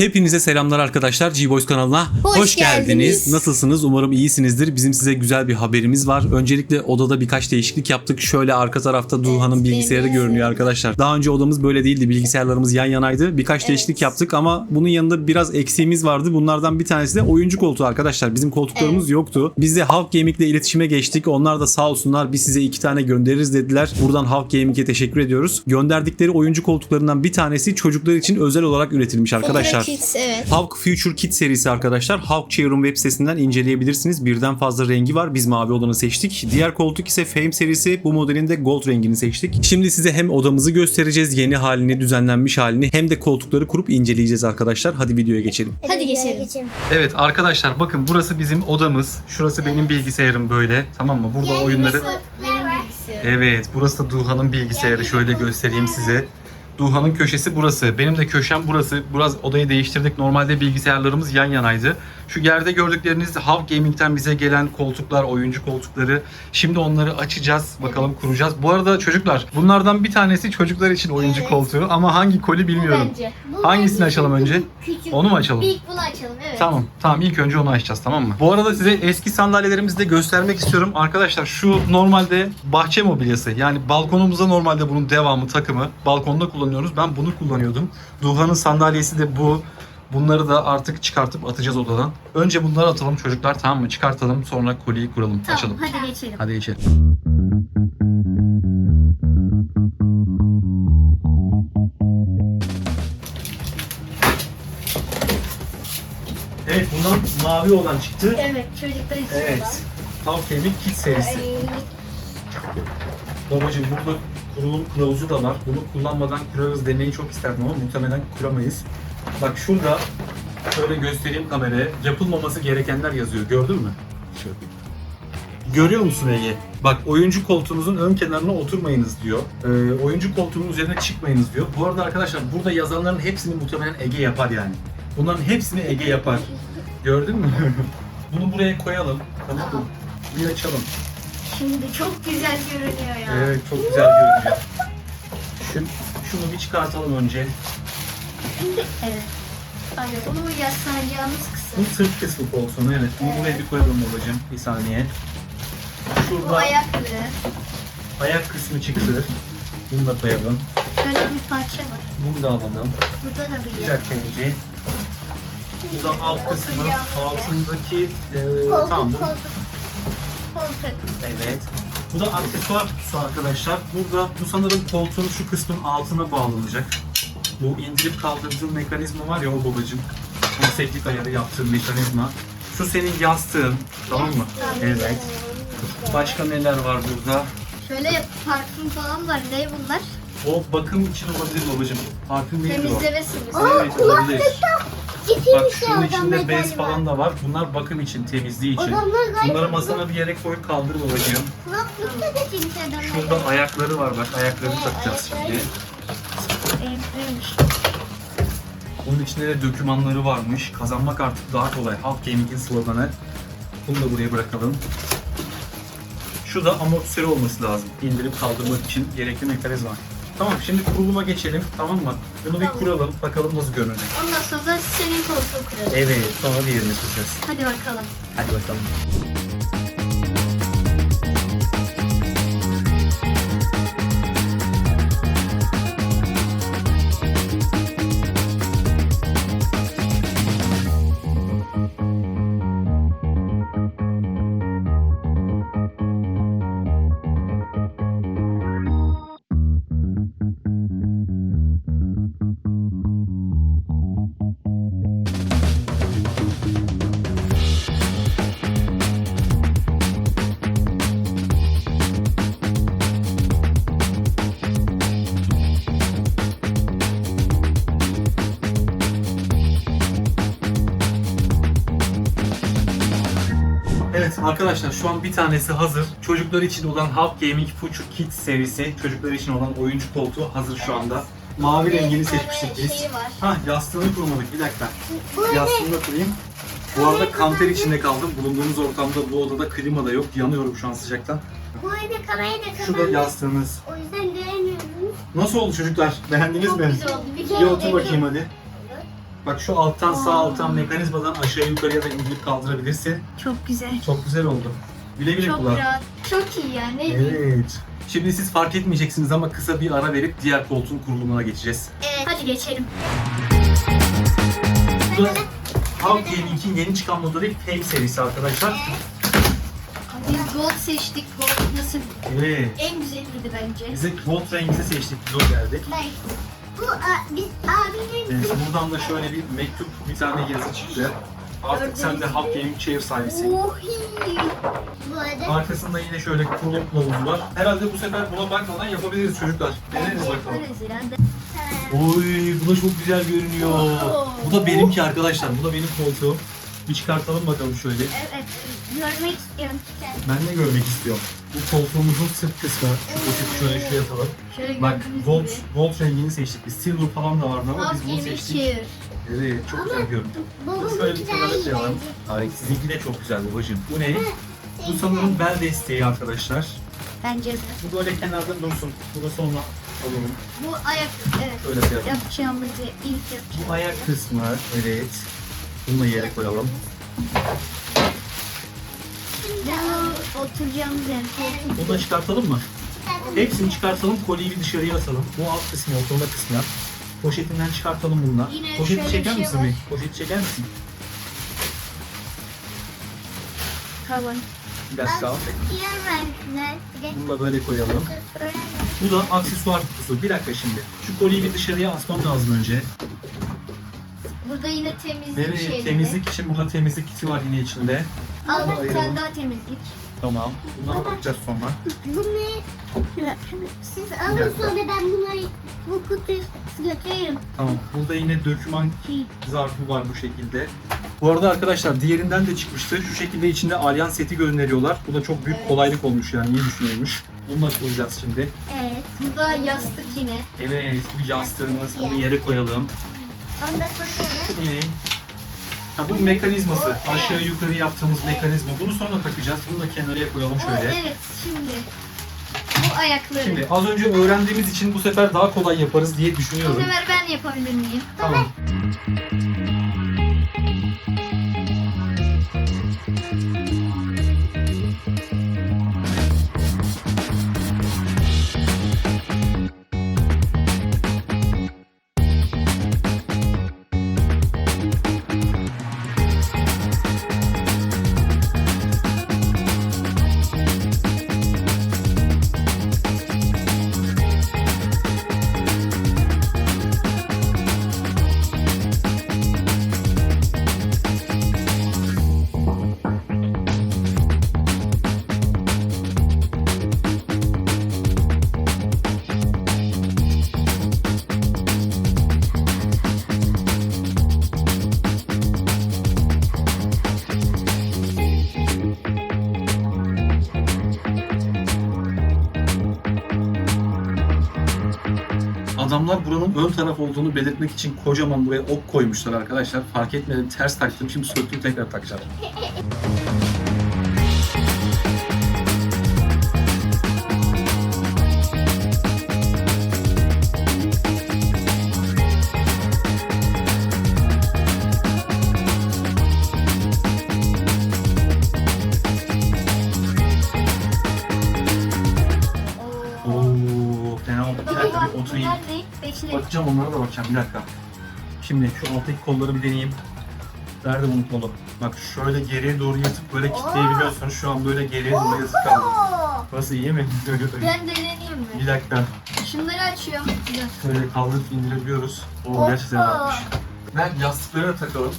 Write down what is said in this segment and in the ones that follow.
Hepinize selamlar arkadaşlar. G-Boys kanalına hoş, Hoş geldiniz. geldiniz. Nasılsınız? Umarım iyisinizdir. Bizim size güzel bir haberimiz var. Öncelikle odada birkaç değişiklik yaptık. Şöyle arka tarafta Duhan'ın Evet, bilgisayarı benim. görünüyor arkadaşlar. Daha önce odamız böyle değildi. Bilgisayarlarımız yan yanaydı. Birkaç değişiklik yaptık ama bunun yanında biraz eksiğimiz vardı. Bunlardan bir tanesi de oyuncu koltuğu arkadaşlar. Bizim koltuklarımız yoktu. Biz de Halk Gaming'le iletişime geçtik. Onlar da sağ olsunlar biz size iki tane göndeririz dediler. Buradan Halk Gaming'e teşekkür ediyoruz. Gönderdikleri oyuncu koltuklarından bir tanesi çocuklar için özel olarak üretilmiş arkadaşlar. Kids, evet. Hulk Future Kit serisi arkadaşlar. Hulk Chair'ın web sitesinden inceleyebilirsiniz. Birden fazla rengi var. Biz mavi olanı seçtik. Diğer koltuk ise Fame serisi. Bu modelin de gold rengini seçtik. Şimdi size hem odamızı göstereceğiz. Yeni halini, düzenlenmiş halini. Hem de koltukları kurup inceleyeceğiz arkadaşlar. Hadi videoya geçelim. Hadi geçelim. Evet arkadaşlar bakın burası bizim odamız. Şurası benim bilgisayarım böyle. Tamam mı? Burada oyunları... Evet, burası da Duhan'ın bilgisayarı. Şöyle göstereyim size. Duhan'ın köşesi burası. Benim de köşem burası. Biraz odayı değiştirdik. Normalde bilgisayarlarımız yan yanaydı. Şu yerde gördükleriniz Hav Gaming'den bize gelen koltuklar, oyuncu koltukları. Şimdi onları açacağız. Bakalım kuracağız. Bu arada çocuklar, bunlardan bir tanesi çocuklar için oyuncu Evet. koltuğu ama hangi koli bilmiyorum. Bence. Hangisini açalım önce? Küçük. Onu mu açalım? İlk bunu açalım evet. Tamam. Tamam ilk önce onu açacağız tamam mı? Bu arada size eski sandalyelerimizi de göstermek istiyorum. Arkadaşlar şu normalde bahçe mobilyası. Yani balkonumuzda normalde bunun devamı takımı. Balkonda kullanıyoruz. Ben bunu kullanıyordum. Duhan'ın sandalyesi de bu. Bunları da artık çıkartıp atacağız odadan. Önce bunları atalım çocuklar tamam mı? Çıkartalım sonra koliyi kuralım. Tamam Açalım. hadi geçelim. Hadi geçelim. Evet bundan mavi olan çıktı. Evet çocuklar için Evet. Tam kemik kit serisi. Babacım burada kurulum kılavuzu da var. Bunu kullanmadan kurarız demeyi çok isterdim ama muhtemelen kuramayız. Bak şurada şöyle göstereyim kameraya. Yapılmaması gerekenler yazıyor. Gördün mü? Görüyor musun Ege? Bak oyuncu koltuğunuzun ön kenarına oturmayınız diyor. Ee, oyuncu koltuğunun üzerine çıkmayınız diyor. Bu arada arkadaşlar burada yazanların hepsini muhtemelen Ege yapar yani. Bunların hepsini Ege yapar. Gördün mü? Bunu buraya koyalım. Tamam mı? Bir açalım. Şimdi çok güzel görünüyor ya. Evet çok güzel görünüyor. Şunu, şunu bir çıkartalım önce. Evet. Hayır bunu Bu kısım. sırt kısmı koltuğunu evet. Bunu buraya bir koyalım babacığım. Bir saniye. Bu Şurada ayak, ayakları. kısmı çıktı. Bunu da koyalım. Şöyle bir parça var. Bunu da alalım. Burada da bir Bir yer. dakika önce. Bu da alt kısmı. Altındaki e, Koltuk, tamam bu. koltuk. Koltuk. Evet. Bu da aksesuar kutusu arkadaşlar. Burada bu sanırım koltuğun şu kısmın altına bağlanacak. Bu indirip kaldırdığın mekanizma var ya o babacım. Yükseklik ayarı yaptığın mekanizma. Şu senin yastığın. Tamam mı? Evet. Başka neler var burada? Şöyle parfüm falan var. Ne bunlar? O bakım için olabilir babacım. Parfüm değil o. Temizleme sıvısı. Evet olabilir. Bak şunun içinde adamlar bez falan da var. Bunlar bakım için, temizliği için. Bunları masana bir yere koy kaldır babacığım. kulaklıkta da. Şurada ayakları var bak. Ayaklarını takacağız şimdi. Bunun içinde de dokümanları varmış. Kazanmak artık daha kolay. Halk Gaming'in sloganı. Bunu da buraya bırakalım. Şu da amortisörü olması lazım. İndirip kaldırmak için gerekli mekanizma. Tamam şimdi kuruluma geçelim tamam mı? Bunu bir Tamam. kuralım bakalım nasıl görünecek. Ondan sonra senin koltuğu kurarız. Evet sonra diğerini kuracağız. Hadi bakalım. Hadi bakalım. Arkadaşlar şu an bir tanesi hazır. Çocuklar için olan Half Gaming Future Kids serisi. Çocuklar için olan oyuncu koltuğu hazır şu anda. Mavi rengini seçmiştik biz. Ha yastığını kurmadık bir dakika. Yastığını da kurayım. Bu arada kanter içinde kaldım. Bulunduğumuz ortamda bu odada klima da yok. Yanıyorum şu an sıcaktan. Bu arada kamerayı da Şurada yastığınız. O yüzden göremiyorsunuz. Nasıl oldu çocuklar? Beğendiniz Çok mi? güzel oldu. Bir Bir otur bakayım hadi. Bak şu alttan sağ alttan mekanizmadan aşağı yukarıya da indirip kaldırabilirsin. Çok güzel. Çok güzel oldu. Güle güle Çok kullan. rahat. Çok iyi yani. Ne diyeyim? Evet. Şimdi siz fark etmeyeceksiniz ama kısa bir ara verip diğer koltuğun kurulumuna geçeceğiz. Evet. Hadi geçelim. Bu da Halk Gaming'in yeni çıkan modeli Fame serisi arkadaşlar. Biz gold seçtik. Gold nasıl? Evet. En güzeliydi bence. Bize gold rengini seçtik. Zor geldik. Bu a, biz Evet, buradan da şöyle bir mektup, bir tane yazı çıktı. Artık sen de Halk Gaming Chair sahibisin. Bu arada Arkasında yine şöyle kurulum kılavuzu var. Herhalde bu sefer buna bakmadan yapabiliriz çocuklar. Deneriz bakalım. yaparız ya. Oy bu da çok güzel görünüyor. Bu da benimki arkadaşlar. Bu da benim koltuğum. Bir çıkartalım bakalım şöyle. Evet. Görmek istiyorum. Ben de görmek istiyorum. Bu koltuğumuzun sırt kısmı. Şu poşeti şöyle şuraya atalım. Şöyle Bak gördüğünüz gold, gibi. gold rengini seçtik biz. Silver falan da vardı ama biz bunu seçtik. Evet çok güzel görünüyor. Bunu şöyle bir kenara koyalım. Hayır sizinki de çok güzel babacığım. Bu ne? Bu sanırım bel desteği arkadaşlar. Bence de. Bu böyle kenarda dursun. Bu da sonra alalım. Bu ayak, evet. Şöyle koyalım. Yapacağımızı ilk yapacağız. Bu ayak kısmı, evet. Bunu da yere koyalım. Bu oturacağımız yer. koltuk. Bunu da çıkartalım mı? Hepsini çıkartalım, koliyi bir dışarıya atalım. Bu alt kısmı, oturma kısmı. Poşetinden çıkartalım bununla. Yine Poşeti şöyle çeker şey misin var. bir? Poşeti çeker misin? Tamam. Bir dakika. Bunu da böyle koyalım. Bu da aksesuar kutusu. Bir dakika şimdi. Şu koliyi bir dışarıya asmam lazım önce. Burada yine temizlik Evet, şeyleri. temizlik için burada temizlik kiti var yine içinde. Al Bunu bak bir ayıralım. tane daha temizlik. Tamam. Bunlara bakacağız sonra. Bu ne? Siz alın sonra ben bunları bu kutuyu götürürüm. Tamam. Burada yine döküman zarfı var bu şekilde. Bu arada arkadaşlar diğerinden de çıkmıştı. Şu şekilde içinde alyan seti gönderiyorlar. Bu da çok büyük kolaylık olmuş yani. iyi düşünülmüş. Bunu da koyacağız şimdi. Evet. Burada yastık yine. Evet, bu yastığımız. Onu yere koyalım. Yine. Ha, bu mekanizması. Aşağı yukarı yaptığımız mekanizma. Bunu sonra takacağız. Bunu da kenarıya koyalım şöyle. evet şimdi. Bu ayakları. Şimdi az önce öğrendiğimiz için bu sefer daha kolay yaparız diye Bu düşünüyorum. sefer ben yapabilir miyim? Tamam. Adamlar buranın ön taraf olduğunu belirtmek için kocaman buraya ok koymuşlar arkadaşlar. Fark etmedim ters taktım. Şimdi söktüm tekrar takacağım. Bakacağım onlara da bakacağım bir dakika. Şimdi şu alttaki kolları bir deneyeyim. Nerede bunun kolu? Bak şöyle geriye doğru yatıp böyle kitleyebiliyorsunuz. Şu an böyle geriye doğru yatıp kaldı. Nasıl iyi mi? Ben de deneyeyim mi? bir dakika. Şunları açıyorum. Şöyle kaldırıp indirebiliyoruz. O gerçekten rahatmış. Ben yastıkları da takalım.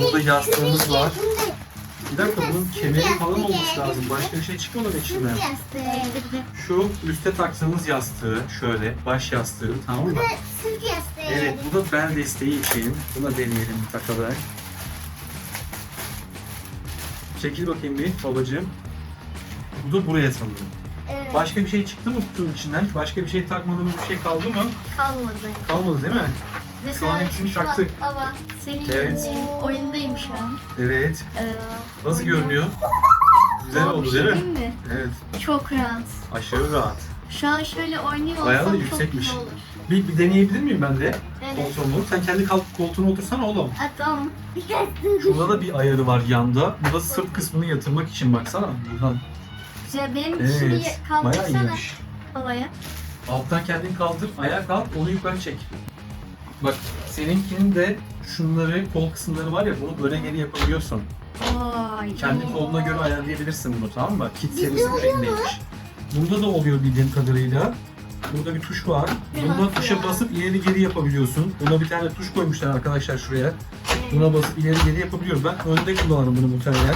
Burada yastığımız var. Bir dakika bunun kemeri falan olması lazım. Başka bir şey çıkmadı mı içinden? Şu üstte taktığımız yastığı şöyle baş yastığı tamam mı? Sırt yastığı. Evet bu da bel desteği için. Buna deneyelim takarak. Çekil bakayım bir babacığım. Bu da buraya sanırım. Evet. Başka bir şey çıktı mı kutunun içinden? Başka bir şey takmadığımız bir şey kaldı mı? Kalmadı. Kalmadı değil mi? Mesela an hepsini şu an- taktık. Ama senin Evet. oyundayım şu an. Evet. Ee, Nasıl görünüyor? Güzel oldu şey değil mi? mi? Evet. Çok rahat. Aşırı rahat. Şu an şöyle oynuyor Bayağı da yüksekmiş. çok. Bir, bir deneyebilir miyim ben de? Ben koltuğum bu. Sen kendi kalk koltuğuna otursana oğlum. Ha, tamam. Şurada da bir ayarı var yanda. Bu da sırt kısmını yatırmak için baksana. Buradan. Güzel benim Evet. şimdi Bayağı kaldırsana iyiymiş. havaya. Alttan kendin kaldır, ayağa kalk, onu yukarı çek. Bak seninkinin de şunları, kol kısımları var ya bunu böyle geri yapabiliyorsun. Vay. Kendi koluna göre ayarlayabilirsin bunu tamam mı? Kit serisi birindeymiş. Bunda da oluyor bildiğim kadarıyla. Burada bir tuş var. Bunda tuşa basıp ileri geri yapabiliyorsun. Buna bir tane tuş koymuşlar arkadaşlar şuraya. Buna basıp ileri geri yapabiliyorum. Ben önde kullanırım bunu muhtemelen.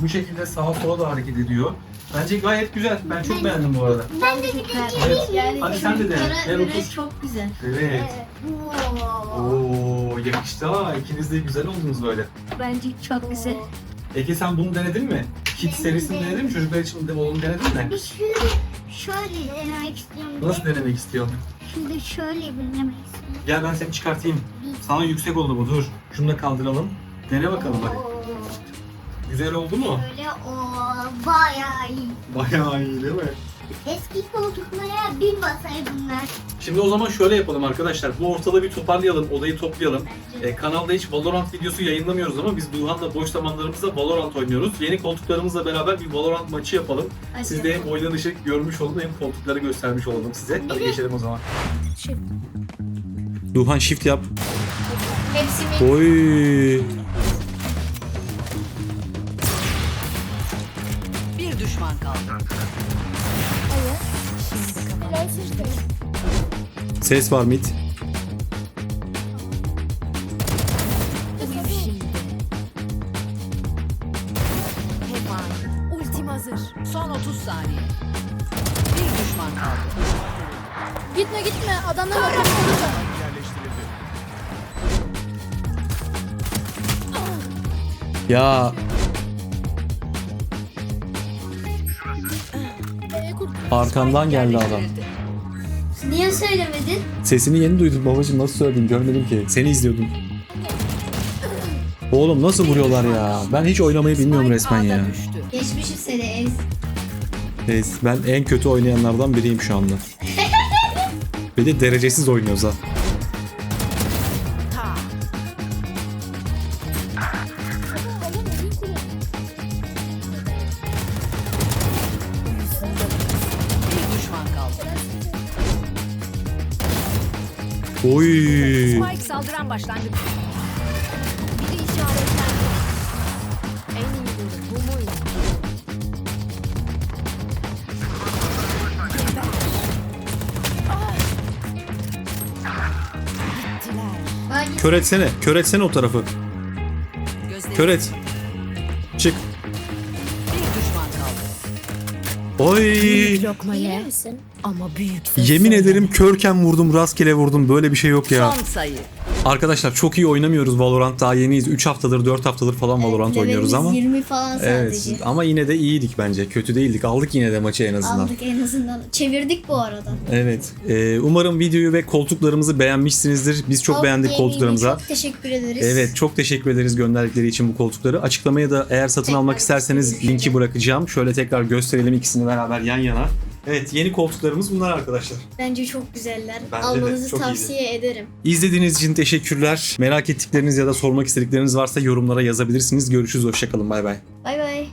Bu şekilde sağa sola da hareket ediyor. Bence gayet güzel. Ben çok beğendim bu arada. Ben de bir de Evet. Yani Hadi sen de Gel göre otur. çok güzel. Evet. Oo. Oo yakıştı ha. İkiniz de güzel oldunuz böyle. Bence çok güzel. Ege sen bunu denedin mi? Kit serisini denedin mi? Çocuklar için de onu denedin mi? Bir şöyle, şöyle denemek istiyorum. Nasıl denemek istiyorsun? Şimdi şöyle bir denemek istiyorum. Gel ben seni çıkartayım. Sana yüksek oldu bu dur. Şunu da kaldıralım. Dene bakalım hadi. Oo. Güzel oldu mu? Böyle o bayağı iyi. Bayağı iyi değil mi? Eski koltuklara bin basay bunlar. Şimdi o zaman şöyle yapalım arkadaşlar. Bu ortalığı bir toparlayalım, odayı toplayalım. Ee, kanalda hiç Valorant videosu yayınlamıyoruz ama biz Duhan'la boş zamanlarımızda Valorant oynuyoruz. Yeni koltuklarımızla beraber bir Valorant maçı yapalım. Hadi. Siz de hem oynanışı görmüş olun hem koltukları göstermiş olalım size. Hadi geçelim o zaman. Duhan shift yap. Hepsini Oy. Düşman kaldı. Ses var mid. Hep aynı. Ultim hazır. Son 30 saniye. Bir düşman kaldı. Gitme gitme adamlar bakıyor. Ya arkamdan geldi adam. niye söylemedin? Sesini yeni duydum babacığım nasıl söyledim görmedim ki. Seni izliyordum. Oğlum nasıl vuruyorlar ya? Ben hiç oynamayı bilmiyorum resmen ya. Geçmişim seni Ez. Evet, ben en kötü oynayanlardan biriyim şu anda. Bir de derecesiz oynuyoruz ha. Oy. Spike saldıran başlangıç. Biri işaretlendi. En iyileri bu muydu? Bak Kör etsene, kör etsene o tarafı. Gözleri Kör et. Çık. bir düşman kaldı. Oy. Lokma ye misin? Ama büyük Yemin ederim körken vurdum, rastgele vurdum. Böyle bir şey yok ya. Son sayı. Arkadaşlar çok iyi oynamıyoruz Valorant. Daha yeniyiz. 3 haftadır, 4 haftadır falan Valorant oynuyoruz ama. 20 falan sadece. Evet ama yine de iyiydik bence. Kötü değildik. Aldık yine de maçı en azından. Aldık en azından. Çevirdik bu arada. Evet. Ee, umarım videoyu ve koltuklarımızı beğenmişsinizdir. Biz çok Alt beğendik Gaming'e koltuklarımıza. Çok teşekkür ederiz. Evet çok teşekkür ederiz gönderdikleri için bu koltukları. Açıklamaya da eğer satın Tekrar almak isterseniz linki bırakacağım. Şöyle tekrar gösterelim ikisini beraber yan yana. Evet yeni koltuklarımız bunlar arkadaşlar. Bence çok güzeller. Bence de, Almanızı çok tavsiye ederim. İzlediğiniz için teşekkürler. Merak ettikleriniz ya da sormak istedikleriniz varsa yorumlara yazabilirsiniz. Görüşürüz. Hoşçakalın. Bay bay. Bay bay.